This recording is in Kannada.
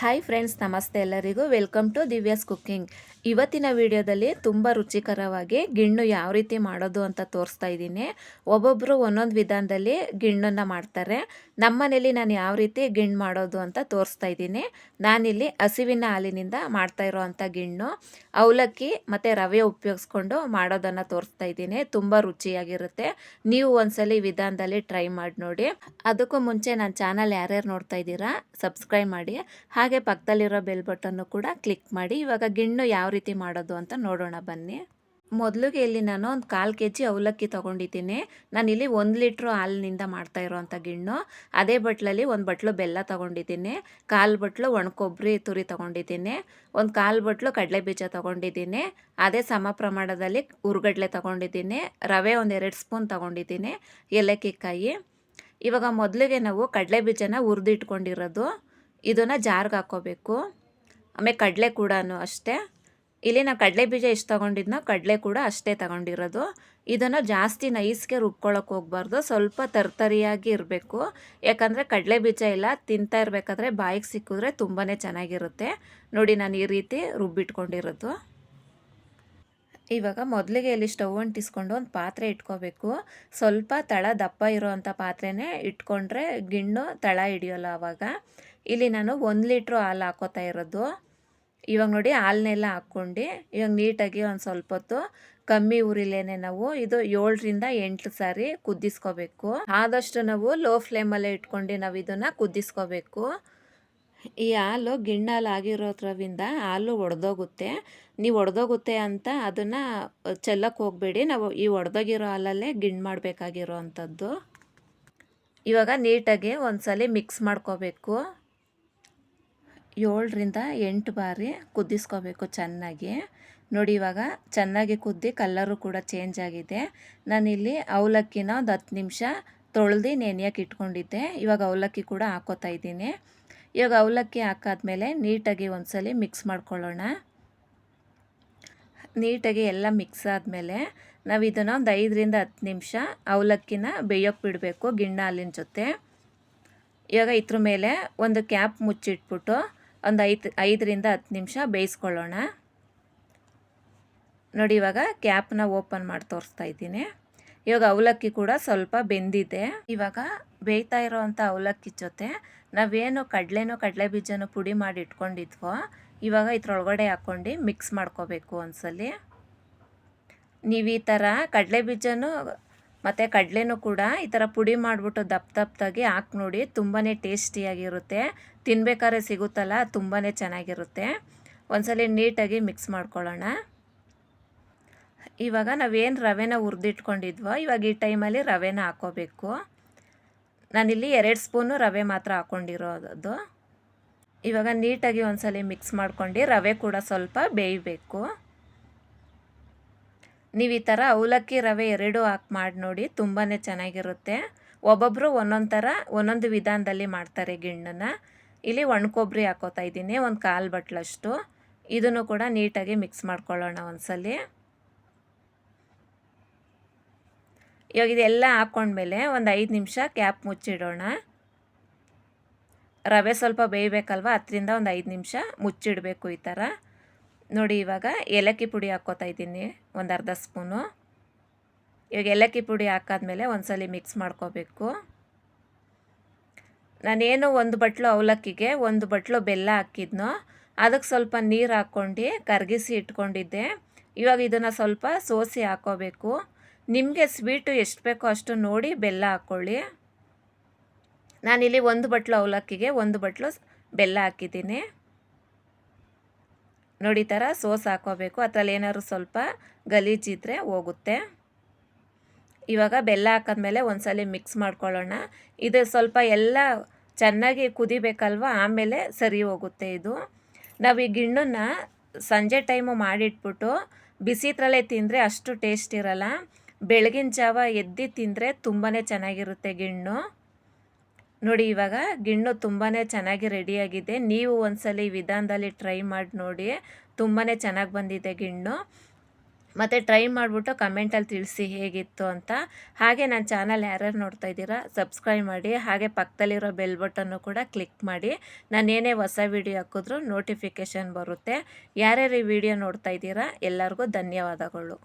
ಹಾಯ್ ಫ್ರೆಂಡ್ಸ್ ನಮಸ್ತೆ ಎಲ್ಲರಿಗೂ. ವೆಲ್ಕಮ್ ಟು ದಿವ್ಯಾಸ್ ಕುಕ್ಕಿಂಗ್ ಇವತ್ತಿನ ವಿಡಿಯೋದಲ್ಲಿ ತುಂಬ ರುಚಿಕರವಾಗಿ ಗಿಣ್ಣು ಯಾವ ರೀತಿ ಮಾಡೋದು ಅಂತ ತೋರಿಸ್ತಾ ಇದ್ದೀನಿ. ಒಬ್ಬೊಬ್ಬರು ಒಂದೊಂದು ವಿಧಾನದಲ್ಲಿ ಗಿಣ್ಣನ್ನು ಮಾಡ್ತಾರೆ. ನಮ್ಮನೇಲಿ ನಾನು ಯಾವ ರೀತಿ ಗಿಣ್ಣು ಮಾಡೋದು ಅಂತ ತೋರಿಸ್ತಾ ಇದ್ದೀನಿ. ನಾನಿಲ್ಲಿ ಹಸಿವಿನ ಹಾಲಿನಿಂದ ಮಾಡ್ತಾ ಇರೋವಂಥ ಗಿಣ್ಣು. ಅವಲಕ್ಕಿ ಮತ್ತು ರವೆ ಉಪಯೋಗಿಸ್ಕೊಂಡು ಮಾಡೋದನ್ನು ತೋರಿಸ್ತಾ ಇದ್ದೀನಿ. ತುಂಬ ರುಚಿಯಾಗಿರುತ್ತೆ. ನೀವು ಒಂದ್ಸಲಿ ವಿಧಾನದಲ್ಲಿ ಟ್ರೈ ಮಾಡಿ ನೋಡಿ. ಅದಕ್ಕೂ ಮುಂಚೆ ನನ್ನ ಚಾನಲ್ ಯಾರ್ಯಾರು ನೋಡ್ತಾ ಇದ್ದೀರಾ, ಸಬ್ಸ್ಕ್ರೈಬ್ ಮಾಡಿ. ಹಾಗೆ ಪಕ್ಕದಲ್ಲಿರೋ ಬೆಲ್ ಬಟನ್ನು ಕೂಡ ಕ್ಲಿಕ್ ಮಾಡಿ, ಇವಾಗ ಗಿಣ್ಣು ಯಾವ ರೀತಿ ಮಾಡೋದು ಅಂತ ನೋಡೋಣ ಬನ್ನಿ. ಮೊದಲಿಗೆ ಇಲ್ಲಿ ನಾನು ಒಂದು ಕಾಲು ಕೆ ಜಿ ಅವಲಕ್ಕಿ ತೊಗೊಂಡಿದ್ದೀನಿ. ನಾನಿಲ್ಲಿ ಒಂದು ಲೀಟ್ರು ಹಾಲಿನಿಂದ ಮಾಡ್ತಾ ಇರೋವಂಥ ಗಿಣ್ಣು. ಅದೇ ಬಟ್ಲಲ್ಲಿ ಒಂದು ಬಟ್ಲು ಬೆಲ್ಲ ತೊಗೊಂಡಿದ್ದೀನಿ. ಕಾಲು ಬಟ್ಲು ಒಣಕೊಬ್ಬರಿ ತುರಿ ತೊಗೊಂಡಿದ್ದೀನಿ. ಒಂದು ಕಾಲು ಬಟ್ಲು ಕಡಲೆ ಬೀಜ ತೊಗೊಂಡಿದ್ದೀನಿ. ಅದೇ ಸಮ ಪ್ರಮಾಣದಲ್ಲಿ ಉರ್ಗಡ್ಲೆ ತೊಗೊಂಡಿದ್ದೀನಿ. ರವೆ ಒಂದು ಎರಡು ಸ್ಪೂನ್ ತೊಗೊಂಡಿದ್ದೀನಿ. ಏಲಕ್ಕಿ ಕಾಯಿ. ಇವಾಗ ಮೊದಲಿಗೆ ನಾವು ಕಡಲೆ ಬೀಜನ ಹುರಿದಿಟ್ಕೊಂಡಿರೋದು. ಇದನ್ನು ಜಾರ್ಗೆ ಹಾಕ್ಕೋಬೇಕು ಆಮೇಲೆ ಕಡಲೆ ಕೂಡ ಅಷ್ಟೇ. ಇಲ್ಲಿ ನಾನು ಕಡಲೆ ಬೀಜ ಎಷ್ಟು ತೊಗೊಂಡಿದ್ನೋ ಕಡಲೆ ಕೂಡ ಅಷ್ಟೇ ತಗೊಂಡಿರೋದು. ಇದನ್ನು ಜಾಸ್ತಿ ನೈಸ್ಗೆ ರುಬ್ಕೊಳ್ಳೋಕೆ ಹೋಗ್ಬಾರ್ದು. ಸ್ವಲ್ಪ ತರ್ತರಿಯಾಗಿ ಇರಬೇಕು. ಯಾಕಂದರೆ ಕಡಲೆ ಬೀಜ ಇಲ್ಲ, ತಿಂತಾ ಇರಬೇಕಾದ್ರೆ ಬಾಯಿಗೆ ಸಿಕ್ಕಿದ್ರೆ ತುಂಬಾ ಚೆನ್ನಾಗಿರುತ್ತೆ. ನೋಡಿ ನಾನು ಈ ರೀತಿ ರುಬ್ಬಿಟ್ಕೊಂಡಿರೋದು. ಇವಾಗ ಮೊದಲಿಗೆ ಇಲ್ಲಿ ಸ್ಟವ್ ಅಂಟಿಸ್ಕೊಂಡು ಒಂದು ಪಾತ್ರೆ ಇಟ್ಕೋಬೇಕು. ಸ್ವಲ್ಪ ತಳ ದಪ್ಪ ಇರೋವಂಥ ಪಾತ್ರೆನೇ ಇಟ್ಕೊಂಡ್ರೆ ಗಿಣ್ಣು ತಳ ಹಿಡಿಯೋಲ್ಲ ಆವಾಗ ಇಲ್ಲಿ ನಾನು ಒಂದು ಲೀಟ್ರು ಹಾಲು ಹಾಕೋತಾ ಇರೋದು. ಇವಾಗ ನೋಡಿ ಹಾಲನ್ನೆಲ್ಲ ಹಾಕ್ಕೊಂಡು. ಇವಾಗ ನೀಟಾಗಿ ಒಂದು ಸ್ವಲ್ಪ ಹೊತ್ತು ಕಮ್ಮಿ ಉರಿಲೇನೆ ನಾವು ಇದು ಏಳರಿಂದ ಎಂಟು ಸಾರಿ ಕುದಿಸ್ಕೋಬೇಕು ಆದಷ್ಟು ನಾವು ಲೋ ಫ್ಲೇಮಲ್ಲೇ ಇಟ್ಕೊಂಡು ನಾವು ಇದನ್ನು ಕುದಿಸ್ಕೋಬೇಕು ಈ ಹಾಲು ಗಿಣ್ಣಲ್ಲಿ ಆಗಿರೋದ್ರಿಂದ ಹಾಲು ಒಡೆದೋಗುತ್ತೆ. ನೀವು ಒಡೆದೋಗುತ್ತೆ ಅಂತ ಅದನ್ನು ಚೆಲ್ಲಕ್ಕೆ ಹೋಗಬೇಡಿ. ನಾವು ಈ ಒಡೆದೋಗಿರೋ ಹಾಲಲ್ಲೇ ಗಿಣ್ಣು ಮಾಡಬೇಕಾಗಿರೋ ಅಂಥದ್ದು ಇವಾಗ ನೀಟಾಗಿ ಒಂದ್ಸಲಿ ಮಿಕ್ಸ್ ಮಾಡ್ಕೋಬೇಕು. ಏಳರಿಂದ ಎಂಟು ಬಾರಿ ಕುದಿಸ್ಕೋಬೇಕು ಚೆನ್ನಾಗಿ. ನೋಡಿ, ಇವಾಗ ಚೆನ್ನಾಗಿ ಕುದ್ದಿ ಕಲ್ಲರು ಕೂಡ ಚೇಂಜ್ ಆಗಿದೆ. ನಾನಿಲ್ಲಿ ಅವಲಕ್ಕಿನ ಒಂದು ಹತ್ತು ನಿಮಿಷ ತೊಳೆದು ನೆನೆಯಕ್ಕೆ ಇಟ್ಕೊಂಡಿದ್ದೆ. ಇವಾಗ ಅವಲಕ್ಕಿ ಕೂಡ ಹಾಕೋತಾ ಇದ್ದೀನಿ. ಇವಾಗ ಅವಲಕ್ಕಿ ಹಾಕಾದ್ಮೇಲೆ ನೀಟಾಗಿ ಒಂದ್ಸಲಿ ಮಿಕ್ಸ್ ಮಾಡ್ಕೊಳ್ಳೋಣ. ನೀಟಾಗಿ ಎಲ್ಲ ಮಿಕ್ಸ್ ಆದಮೇಲೆ ನಾವು ಇದನ್ನು ಒಂದು ಐದರಿಂದ ಹತ್ತು ನಿಮಿಷ ಅವಲಕ್ಕಿನ ಬೇಯೋಕ್ಕೆ ಬಿಡಬೇಕು ಗಿಣ್ಣ ಹಾಲಿನ ಜೊತೆ. ಇವಾಗ ಇದ್ರ ಮೇಲೆ ಒಂದು ಕ್ಯಾಪ್ ಮುಚ್ಚಿಟ್ಬಿಟ್ಟು ಒಂದು ಐದು, ಐದರಿಂದ ಹತ್ತು ನಿಮಿಷ ಬೇಯಿಸ್ಕೊಳ್ಳೋಣ. ನೋಡಿ, ಇವಾಗ ಕ್ಯಾಪ್ನ ಓಪನ್ ಮಾಡಿ ತೋರಿಸ್ತಾ ಇದ್ದೀನಿ. ಇವಾಗ ಅವಲಕ್ಕಿ ಕೂಡ ಸ್ವಲ್ಪ ಬೆಂದಿದೆ. ಇವಾಗ ಬೇಯ್ತಾ ಇರೋವಂಥ ಅವಲಕ್ಕಿ ಜೊತೆ ನಾವೇನು ಕಡಲೆನೋ, ಕಡಲೆ ಬೀಜನೂ ಪುಡಿ ಮಾಡಿ ಇಟ್ಕೊಂಡಿದ್ವೋ, ಇವಾಗ ಇದ್ರೊಳಗಡೆ ಹಾಕ್ಕೊಂಡು ಮಿಕ್ಸ್ ಮಾಡ್ಕೋಬೇಕು ಒಂದ್ಸಲಿ. ನೀವು ಈ ಥರ ಕಡಲೆ ಬೀಜನೂ ಮತ್ತು ಕಡಲೆನೂ ಕೂಡ ಈ ಥರ ಪುಡಿ ಮಾಡಿಬಿಟ್ಟು ದಪ್ಪ ದಪ್ಪದಾಗಿ ಹಾಕಿ ನೋಡಿ ತುಂಬಾ ಟೇಸ್ಟಿಯಾಗಿರುತ್ತೆ. ತಿನ್ಬೇಕಾದ್ರೆ ಸಿಗುತ್ತಲ್ಲ ತುಂಬಾ ಚೆನ್ನಾಗಿರುತ್ತೆ. ಒಂದ್ಸಲಿ ನೀಟಾಗಿ ಮಿಕ್ಸ್ ಮಾಡ್ಕೊಳ್ಳೋಣ. ಇವಾಗ ನಾವೇನು ರವೆನ ಹುರಿದಿಟ್ಕೊಂಡಿದ್ವೋ, ಇವಾಗ ಈ ಟೈಮಲ್ಲಿ ರವೆನ ಹಾಕೋಬೇಕು. ನಾನಿಲ್ಲಿ ಎರಡು ಸ್ಪೂನು ರವೆ ಮಾತ್ರ ಹಾಕ್ಕೊಂಡಿರೋದು ಇವಾಗ ನೀಟಾಗಿ ಒಂದ್ಸಲಿ ಮಿಕ್ಸ್ ಮಾಡ್ಕೊಂಡು ರವೆ ಕೂಡ ಸ್ವಲ್ಪ ಬೇಯಬೇಕು. ನೀವು ಈ ಥರ ಅವಲಕ್ಕಿ ರವೆ ಎರಡೂ ಹಾಕಿ ಮಾಡಿ ನೋಡಿ ತುಂಬಾ ಚೆನ್ನಾಗಿರುತ್ತೆ. ಒಬ್ಬೊಬ್ಬರು ಒಂದೊಂದು ಥರ ಒಂದೊಂದು ವಿಧಾನದಲ್ಲಿ ಮಾಡ್ತಾರೆ ಗಿಣ್ಣನ್ನು. ಇಲ್ಲಿ ಒಣಕೊಬ್ಬರಿ ಹಾಕೋತಾ ಇದ್ದೀನಿ, ಒಂದು ಕಾಲು ಬಟ್ಲಷ್ಟು. ಇದನ್ನು ಕೂಡ ನೀಟಾಗಿ ಮಿಕ್ಸ್ ಮಾಡ್ಕೊಳ್ಳೋಣ ಒಂದ್ಸಲ. ಇವಾಗ ಇದೆಲ್ಲ ಹಾಕ್ಕೊಂಡ್ಮೇಲೆ ಒಂದು ಐದು ನಿಮಿಷ ಕ್ಯಾಪ್ ಮುಚ್ಚಿಡೋಣ. ರವೆ ಸ್ವಲ್ಪ ಬೇಯಬೇಕಲ್ವ? ಹತ್ತರಿಂದ ಒಂದು ಐದು ನಿಮಿಷ ಮುಚ್ಚಿಡಬೇಕು ಈ ಥರ ನೋಡಿ, ಇವಾಗ ಏಲಕ್ಕಿ ಪುಡಿ ಹಾಕ್ಕೋತಾ ಇದ್ದೀನಿ, ಒಂದು ಅರ್ಧ ಸ್ಪೂನು. ಇವಾಗ ಏಲಕ್ಕಿ ಪುಡಿ ಹಾಕಾದ್ಮೇಲೆ ಒಂದ್ಸಲಿ ಮಿಕ್ಸ್ ಮಾಡ್ಕೋಬೇಕು. ನಾನೇನು ಒಂದು ಬಟ್ಲು ಅವಲಕ್ಕಿಗೆ, ಒಂದು ಬಟ್ಲು ಬೆಲ್ಲ ಹಾಕಿದ್ನೋ, ಅದಕ್ಕೆ ಸ್ವಲ್ಪ ನೀರು ಹಾಕ್ಕೊಂಡು ಕರಗಿಸಿ ಇಟ್ಕೊಂಡಿದ್ದೆ. ಇವಾಗ ಇದನ್ನು ಸ್ವಲ್ಪ ಸೋಸಿ ಹಾಕೋಬೇಕು. ನಿಮಗೆ ಸ್ವೀಟು ಎಷ್ಟು ಬೇಕೋ ಅಷ್ಟು ನೋಡಿ ಬೆಲ್ಲ ಹಾಕ್ಕೊಳ್ಳಿ. ನಾನಿಲ್ಲಿ ಒಂದು ಬಟ್ಲು ಅವಲಕ್ಕಿಗೆ, ಒಂದು ಬಟ್ಲು ಬೆಲ್ಲ ಹಾಕಿದ್ದೀನಿ. ನೋಡಿ ಥರ ಸೋಸ್ ಹಾಕೋಬೇಕು. ಅದರಲ್ಲಿ ಏನಾದ್ರು ಸ್ವಲ್ಪ ಗಲೀಜಿದ್ರೆ ಹೋಗುತ್ತೆ. ಇವಾಗ ಬೆಲ್ಲ ಹಾಕಿದ್ಮೇಲೆ ಒಂದ್ಸಲಿ ಮಿಕ್ಸ್ ಮಾಡ್ಕೊಳ್ಳೋಣ. ಇದು ಸ್ವಲ್ಪ ಎಲ್ಲ ಚೆನ್ನಾಗಿ ಕುದಿಬೇಕಲ್ವ? ಆಮೇಲೆ ಸರಿ ಹೋಗುತ್ತೆ ಇದು. ನಾವು ಈ ಗಿಣ್ಣನ್ನು ಸಂಜೆ ಟೈಮು ಮಾಡಿಟ್ಬಿಟ್ಟು ಬಿಸಿತ್ರಲ್ಲೇ ತಿಂದರೆ ಅಷ್ಟು ಟೇಸ್ಟ್ ಇರಲ್ಲ. ಬೆಳಗಿನ ಜಾವ ಎದ್ದು ತಿಂದರೆ ತುಂಬಾ ಚೆನ್ನಾಗಿರುತ್ತೆ ಗಿಣ್ಣು. ನೋಡಿ, ಇವಾಗ ಗಿಣ್ಣು ತುಂಬಾ ಚೆನ್ನಾಗಿ ರೆಡಿಯಾಗಿದೆ. ನೀವು ಒಂದ್ಸಲಿ ವಿಧಾನದಲ್ಲಿ ಟ್ರೈ ಮಾಡಿ ನೋಡಿ ತುಂಬಾ ಚೆನ್ನಾಗಿ ಬಂದಿದೆ ಗಿಣ್ಣು. ಮತ್ತು ಟ್ರೈ ಮಾಡಿಬಿಟ್ಟು ಕಮೆಂಟಲ್ಲಿ ತಿಳಿಸಿ ಹೇಗಿತ್ತು ಅಂತ. ಹಾಗೆ ನನ್ನ ಚಾನಲ್ ಯಾರ್ಯಾರು ನೋಡ್ತಾ ಇದ್ದೀರಾ, ಸಬ್ಸ್ಕ್ರೈಬ್ ಮಾಡಿ, ಹಾಗೆ ಪಕ್ಕದಲ್ಲಿರೋ ಬೆಲ್ ಬಟನ್ನು ಕೂಡ ಕ್ಲಿಕ್ ಮಾಡಿ. ನಾನೇನೇ ಹೊಸ ವಿಡಿಯೋ ಹಾಕಿದ್ರೂ ನೋಟಿಫಿಕೇಷನ್ ಬರುತ್ತೆ. ಯಾರ್ಯಾರು ಈ ವಿಡಿಯೋ ನೋಡ್ತಾ ಇದ್ದೀರಾ, ಎಲ್ಲರಿಗೂ ಧನ್ಯವಾದಗಳು.